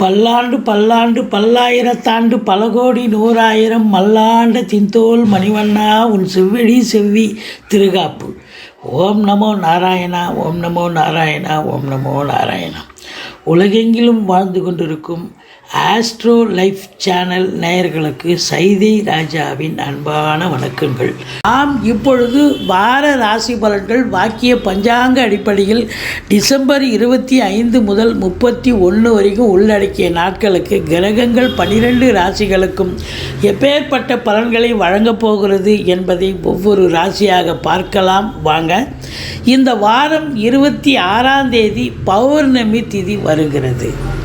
பல்லாண்டு பல்லாண்டு பல்லாயிரத்தாண்டு பல கோடி நூறாயிரம் மல்லாண்ட தின்தோல் மணிவண்ணா உன் செவ்விழி செவ்வி திருகாப்பு. ஓம் நமோ நாராயணா ஓம் நமோ நாராயணா ஓம் நமோ நாராயணா. உலகெங்கிலும் வாழ்ந்து கொண்டிருக்கும் ஆஸ்ட்ரோ லைஃப் சேனல் நேயர்களுக்கு சைதை ராஜாவின் அன்பான வணக்கங்கள். நாம் இப்பொழுது வார ராசி பலன்கள் வாக்கிய பஞ்சாங்க அடிப்படையில் டிசம்பர் இருபத்தி ஐந்து முதல் முப்பத்தி ஒன்று வரைக்கும் உள்ளடக்கிய நாட்களுக்கு கிரகங்கள் பனிரெண்டு ராசிகளுக்கும் எப்பேற்பட்ட பலன்களை வழங்கப் போகிறது என்பதை ஒவ்வொரு ராசியாக பார்க்கலாம். வாங்க இந்த வாரம் இருபத்தி ஆறாம் தேதி பௌர்ணமி திதி வருகிறது.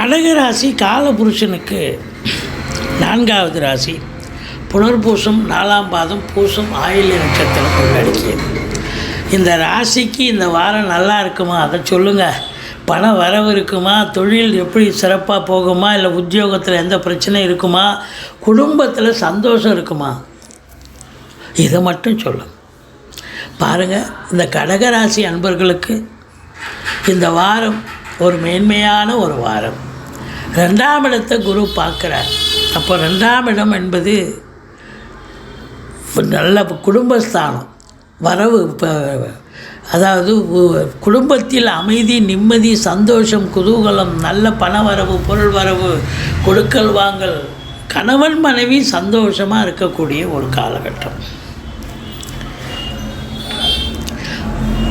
கடகராசி காலபுருஷனுக்கு நான்காவது ராசி. புனர்பூசம் நாலாம் பாதம் பூசம் ஆயுள் நட்சத்திரம் உள்ளடக்கியது. இந்த ராசிக்கு இந்த வாரம் நல்லா இருக்குமா? அதை சொல்லுங்கள் பணம் வரவு இருக்குமா? தொழில் எப்படி சிறப்பாக போகுமா? இல்லை உத்தியோகத்தில் எந்த பிரச்சனை இருக்குமா? குடும்பத்தில் சந்தோஷம் இருக்குமா? இதை மட்டும் சொல்லுங்கள் பாருங்கள் இந்த கடகராசி அன்பர்களுக்கு இந்த வாரம் ஒரு மேன்மையான ஒரு வாரம். ரெண்டாம் இடத்தை குரு பார்க்குறார். அப்போ ரெண்டாம் இடம் என்பது நல்ல குடும்பஸ்தானம். வரவு இப்போ அதாவது குடும்பத்தில் அமைதி நிம்மதி சந்தோஷம் குதூகலம் நல்ல பண வரவு பொருள் வரவு கொடுக்கல் வாங்கல் கணவன் மனைவி சந்தோஷமாக இருக்கக்கூடிய ஒரு காலகட்டம்.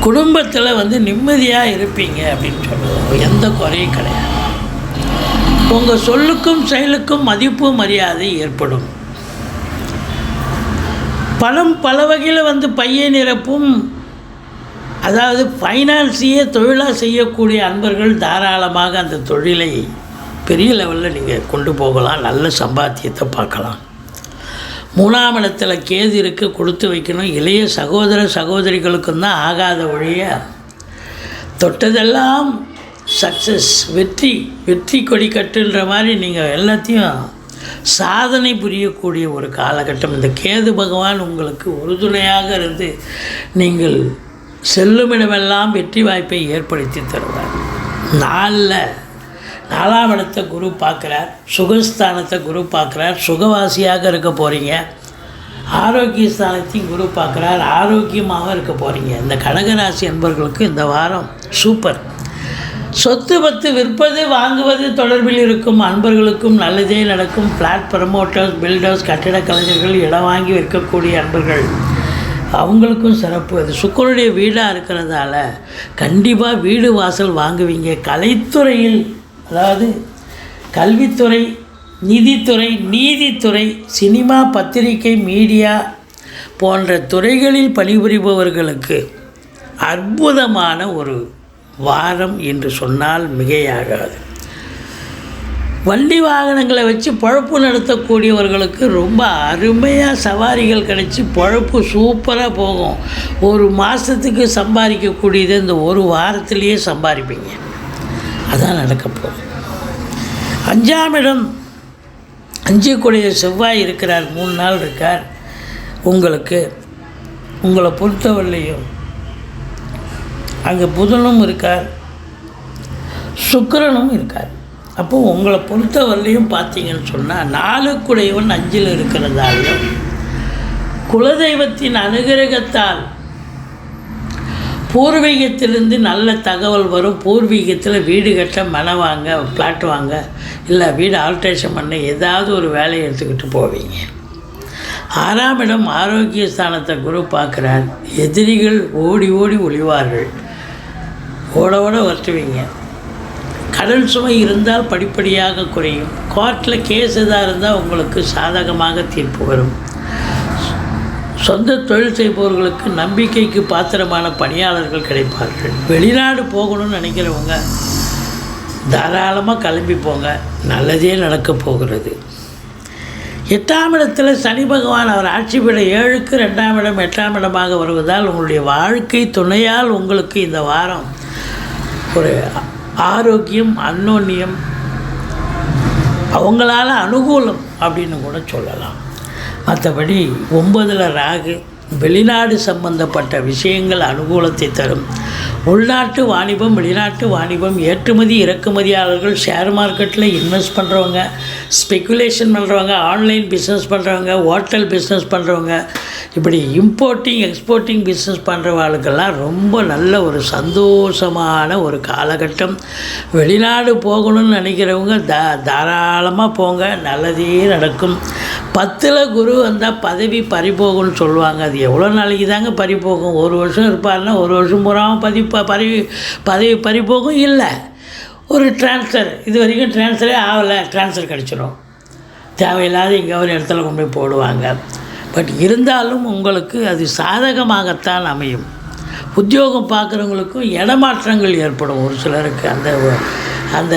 குடும்பத்தில் வந்து நிம்மதியாக இருப்பீங்க அப்படின்னு சொல்லுவோம். எந்த குறையும் கிடையாது. உங்கள் சொல்லுக்கும் செயலுக்கும் மதிப்பு மரியாதை ஏற்படும். பணம் பல வகையில் வந்து பைய நிரப்பும் அதாவது ஃபைனான்ஸையே தொழிலாக செய்யக்கூடிய அன்பர்கள் தாராளமாக அந்த தொழிலை பெரிய லெவலில் நீங்கள் கொண்டு போகலாம் நல்ல சம்பாத்தியத்தை பார்க்கலாம். மூணாம் இடத்துல கேது இருக்க கொடுத்து வைக்கணும். இளைய சகோதர சகோதரிகளுக்கும் தான் ஆகாத ஒழிய தொட்டதெல்லாம் சக்ஸஸ் வெற்றி வெற்றி கொடி கட்டுன்ற மாதிரி நீங்கள் எல்லாத்தையும் சாதனை புரியக்கூடிய ஒரு காலகட்டம். இந்த கேது பகவான் உங்களுக்கு உறுதுணையாக இருந்து நீங்கள் செல்லுமிடமெல்லாம் வெற்றி வாய்ப்பை ஏற்படுத்தி தருவார். நாளில் நாலாம் இடத்தை குரு பார்க்குறார் சுகஸ்தானத்தை குரு பார்க்குறார் சுகவாசியாக இருக்க போகிறீங்க ஆரோக்கிய ஸ்தானத்தையும் குரு பார்க்குறார் ஆரோக்கியமாக இருக்க போகிறீங்க இந்த கடகராசி என்பவர்களுக்கு இந்த வாரம் சூப்பர். சொத்து பத்து விற்பது வாங்குவது தொடர்பில் இருக்கும் அன்பர்களுக்கும் நல்லதே நடக்கும். ஃப்ளாட் ப்ரமோட்டர்ஸ் பில்டர்ஸ் கட்டிட கலைஞர்கள் இடம் வாங்கி விற்கக்கூடிய அன்பர்கள். அவங்களுக்கும் சிறப்பு. அது சுக்கரனுடைய வீடாக இருக்கிறதால கண்டிப்பாக வீடு வாசல் வாங்குவீங்க. கலைத்துறையில் அதாவது கல்வித்துறை நிதித்துறை நீதித்துறை சினிமா பத்திரிகை மீடியா போன்ற துறைகளில் பணிபுரிபவர்களுக்கு அற்புதமான ஒரு வாரம் என்று சொன்னால் மிகையாகாது. வண்டி வாகனங்களை வச்சு பழப்பு நடத்தக்கூடியவர்களுக்கு ரொம்ப அருமையாக சவாரிகள் கிடைச்சி பழப்பு சூப்பராக போகும். ஒரு மாதத்துக்கு சம்பாதிக்கக்கூடியது இந்த ஒரு வாரத்திலேயே சம்பாதிப்பீங்க. அதான் நடக்கப்போகும் அஞ்சாம் இடம் அஞ்சுக்குடைய செவ்வாய் இருக்கிறார் மூணு நாள் இருக்கார். உங்களுக்கு உங்களை பொறுத்தவரையிலையும் அங்கே புதனும் இருக்கார் சுக்கரனும் இருக்கார். அப்போ உங்களை பொறுத்தவரையிலையும் பார்த்தீங்கன்னு சொன்னால் நாலுக்குடையவன் அஞ்சில் இருக்கிறதாலையும் குலதெய்வத்தின் அனுகிரகத்தால் பூர்வீகத்திலிருந்து நல்ல தகவல் வரும். பூர்வீகத்தில் வீடு கட்ட மன வாங்க ஃப்ளாட் வாங்க இல்லை வீடு ஆல்ட்ரேஷன் பண்ண ஏதாவது ஒரு வேலையை எடுத்துக்கிட்டு போவீங்க. ஆறாம் இடம் ஆரோக்கிய ஸ்தானத்தை குரு பார்க்குறார். எதிரிகள் ஓடி ஓடி ஒளிவார்கள். ஓட ஓட வருத்துவீங்க. கடன் சுமை இருந்தால் படிப்படியாக குறையும். கோர்ட்டில் கேஸ் எதாக இருந்தால் உங்களுக்கு சாதகமாக தீர்ப்பு வரும். சொந்த தொழில் செய்பவர்களுக்கு நம்பிக்கைக்கு பாத்திரமான பணியாளர்கள் கிடைப்பார்கள். வெளிநாடு போகணும்னு நினைக்கிறவங்க தாராளமாக கிளம்பி போங்க. நல்லதே நடக்கப் போகிறது. எட்டாம் இடத்தில் சனி பகவான் அவர் ஆட்சி பெற ஏழுக்கு ரெண்டாம் இடம் எட்டாம் இடமாக வருவதால் உங்களுடைய வாழ்க்கை துணையால் உங்களுக்கு இந்த வாரம் ஒரு ஆரோக்கியம் அன்னோன்யம் அவங்களால அனுகூலம் அப்படின்னு கூட சொல்லலாம். மற்றபடி ஒன்பதில் ராகு வெளிநாடு சம்பந்தப்பட்ட விஷயங்கள் அனுகூலத்தை தரும். உள்நாட்டு வாணிபம் வெளிநாட்டு வாணிபம் ஏற்றுமதி இறக்குமதியாளர்கள் ஷேர் மார்க்கெட்டில் இன்வெஸ்ட் பண்ணுறவங்க ஸ்பெக்குலேஷன் பண்ணுறவங்க ஆன்லைன் பிஸ்னஸ் பண்ணுறவங்க ஹோட்டல் பிஸ்னஸ் பண்ணுறவங்க இப்படி இம்போர்ட்டிங் எக்ஸ்போர்ட்டிங் பிஸ்னஸ் பண்ணுறவாளுக்கெல்லாம் ரொம்ப நல்ல ஒரு சந்தோஷமான ஒரு காலகட்டம். வெளிநாடு போகணும்னு நினைக்கிறவங்க தா தாராளமாக போங்க நல்லதே நடக்கும். பத்தில் குரு வந்தால் பதவி பறிபோகும்னு சொல்லுவாங்க. அது எவ்வளோ நாளைக்கு தாங்க பறிபோகும்? ஒரு வருஷம் இருப்பாருன்னா ஒரு வருஷம் பூராவும் பதி பறி பதவி பறிபோகும் இல்லை. ஒரு ட்ரான்ஸ்ஃபர் இது வரைக்கும் ட்ரான்ஸ்ஃபரே ஆகலை. ட்ரான்ஸ்ஃபர் கிடச்சிடும் தேவையில்லாத எங்கே ஒரு இடத்துல கொண்டு போய் போடுவாங்க. பட் இருந்தாலும் உங்களுக்கு அது சாதகமாகத்தான் அமையும். உத்தியோகம் பார்க்குறவங்களுக்கும் இடமாற்றங்கள் ஏற்படும் ஒரு சிலருக்கு. அந்த அந்த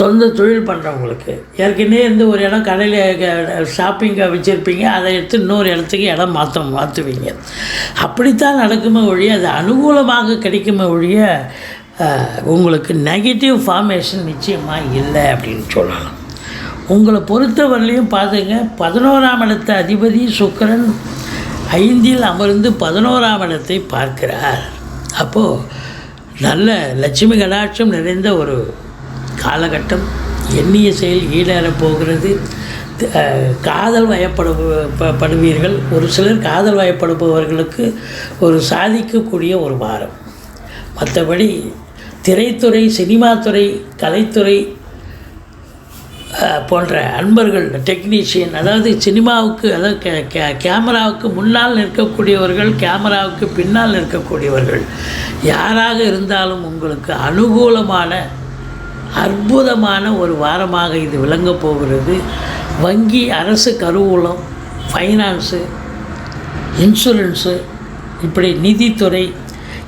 சொந்த தொழில் பண்ணுறவங்களுக்கு ஏற்கனவே இருந்து ஒரு இடம் கடையில் ஷாப்பிங்காக வச்சுருப்பீங்க அதை எடுத்து இன்னொரு இடத்துக்கு இடம் மாற்ற மாற்றுவீங்க அப்படித்தான் நடக்குமே ஒழிய அது அனுகூலமாக கிடைக்குமே ஒழிய உங்களுக்கு நெகட்டிவ் ஃபார்மேஷன் நிச்சயமாக இல்லை அப்படின்னு சொல்லலாம். உங்களை பொறுத்தவரையிலையும் பார்த்துங்க பதினோராம் இடத்த அதிபதி சுக்கிரன் ஐந்தில் அமர்ந்து பதினோராம் இடத்தை பார்க்கிறார். அப்போது நல்ல லட்சுமி கடாட்சம் நிறைந்த ஒரு காலகட்டம். எண்ணிய செயல் ஈடேறப் போகிறது. காதல் வயப்படு படுவீர்கள். ஒரு சிலர் காதல் வயப்படுபவர்களுக்கு ஒரு சாதிக்கக்கூடிய ஒரு வாரம். மற்றபடி திரைத்துறை சினிமாத்துறை கலைத்துறை போன்ற அன்பர்கள் டெக்னீஷியன் அதாவது சினிமாவுக்கு அதாவது கே கே கேமராவுக்கு முன்னால் நிற்கக்கூடியவர்கள் கேமராவுக்கு பின்னால் நிற்கக்கூடியவர்கள் யாராக இருந்தாலும் உங்களுக்கு அனுகூலமான அற்புதமான ஒரு வாரமாக இது விளங்கப் போகிறது. வங்கி அரசு கருவூலம் ஃபைனான்ஸு இன்சூரன்ஸு இப்படி நிதித்துறை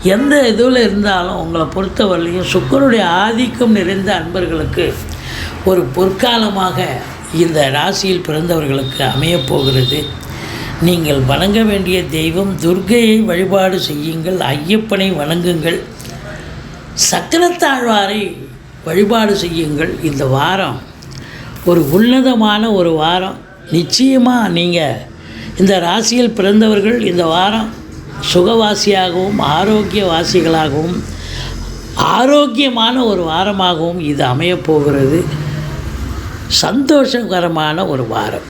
எந்த இதில் இருந்தாலும் உங்களை பொறுத்தவரையிலையும் சுக்கருடைய ஆதிக்கம் நிறைந்த அன்பர்களுக்கு ஒரு பொற்காலமாக இந்த ராசியில் பிறந்தவர்களுக்கு அமையப் போகிறது. நீங்கள் வணங்க வேண்டிய தெய்வம் துர்கையை வழிபாடு செய்யுங்கள் ஐயப்பனை வணங்குங்கள் சக்கரத்தாழ்வாரை வழிபாடு செய்யுங்கள். இந்த வாரம் ஒரு உன்னதமான ஒரு வாரம். நிச்சயமாக நீங்கள் இந்த ராசியில் பிறந்தவர்கள் இந்த வாரம் சுகவாசியாகவும் ஆரோக்கியவாசிகளாகவும் ஆரோக்கியமான ஒரு வாரமாகவும் இது அமையப்போகிறது சந்தோஷகரமான ஒரு வாரம்.